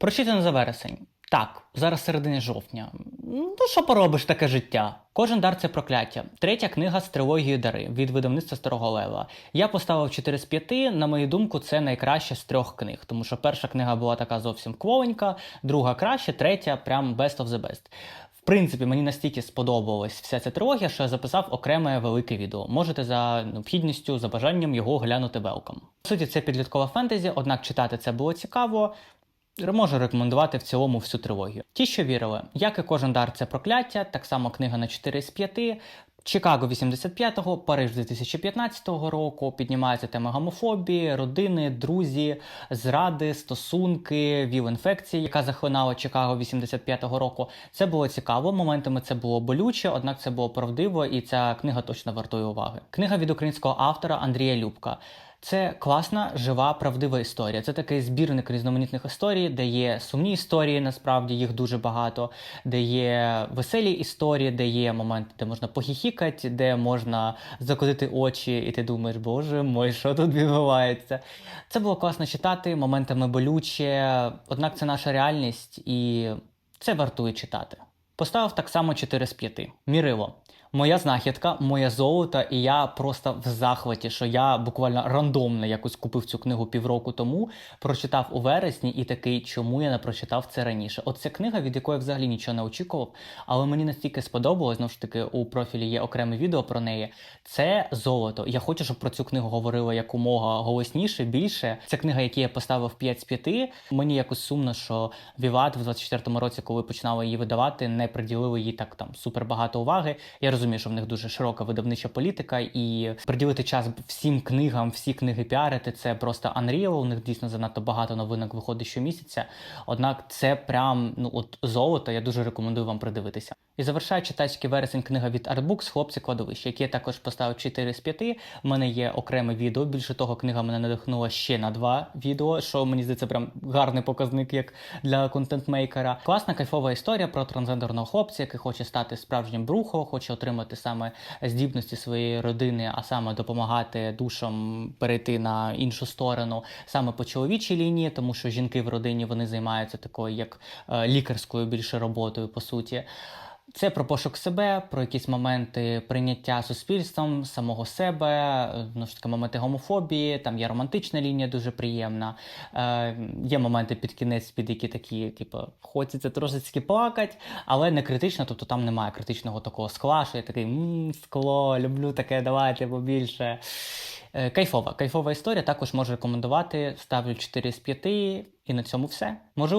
Прочитано за вересень. Так, зараз середина жовтня. Ну, що поробиш таке життя? Кожен дар це прокляття. Третя книга з трилогії Дари від видавництва Старого Лева. Я поставив 4 з 5. На мою думку, це найкраще з трьох книг, тому що перша книга була така зовсім кволенька, друга краще, третя прям best of the best. В принципі, мені настільки сподобалась вся ця трилогія, що я записав окреме велике відео. Можете за необхідністю, за бажанням його глянути велком. По суті, це підліткова фентезі, однак читати це було цікаво. Можу рекомендувати в цілому всю трилогію. Ті, що вірили, як і кожен дар, це прокляття, так само книга на 4 з 5. Чикаго 85-го, Париж 2015 року піднімається тема гомофобії, родини, друзі, зради, стосунки, віл-інфекції, яка захлинала Чикаго 85-го року. Це було цікаво. Моментами це було болюче, однак це було правдиво, і ця книга точно вартує уваги. Книга від українського автора Андрія Любка. Це класна, жива, правдива історія. Це такий збірник різноманітних історій, де є сумні історії, насправді їх дуже багато, де є веселі історії, де є моменти, де можна похіхікати, де можна закотити очі, і ти думаєш, боже мой, що тут відбувається. Це було класно читати, моментами болюче, однак це наша реальність, і це вартує читати. Поставив так само 4 з 5. Мірило. Моя знахідка, моє золото, і я просто в захваті, що я буквально рандомно якось купив цю книгу півроку тому, прочитав у вересні і такий, чому я не прочитав це раніше. От ця книга, від якої я взагалі нічого не очікував, але мені настільки сподобалось, знову ж таки, у профілі є окреме відео про неї. Це золото. Я хочу, щоб про цю книгу говорили якомога голосніше, більше. Ця книга, яку я поставив 5 з 5, мені якось сумно, що Віват в 24-му році, коли починали її видавати, не приділили їй так там супер багато уваги. Я розумію, що в них дуже широка видавнича політика, і приділити час всім книгам, всі книги піарити це просто unreal. У них дійсно занадто багато новинок виходить щомісяця. Однак це прям ну от золото. Я дуже рекомендую вам придивитися. І завершає читацький вересень книга від Artbooks Хлопці кладовище, яке я також поставив 4 з 5. У мене є окреме відео. Більше того, книга мене надихнула ще на два відео, що мені здається, прям гарний показник як для контентмейкера. Класна кайфова історія про трансгендерного хлопця, який хоче стати справжнім брухо, хоче отримати саме здібності своєї родини, а саме допомагати душам перейти на іншу сторону, саме по чоловічій лінії, тому що жінки в родині вони займаються такою як е, лікарською більше роботою, по суті. Це про пошук себе, про якісь моменти прийняття суспільством, самого себе, ну ж таки моменти гомофобії, там є романтична лінія дуже приємна. Е, є моменти під кінець, під які такі, типу, хочеться трошечки плакати, але не критично, тобто там немає критичного такого скла, що я такий мм, скло, люблю таке, давайте побільше. Е, Кайфова, кайфова історія. Також можу рекомендувати. Ставлю 4 з 5, і на цьому все. Можу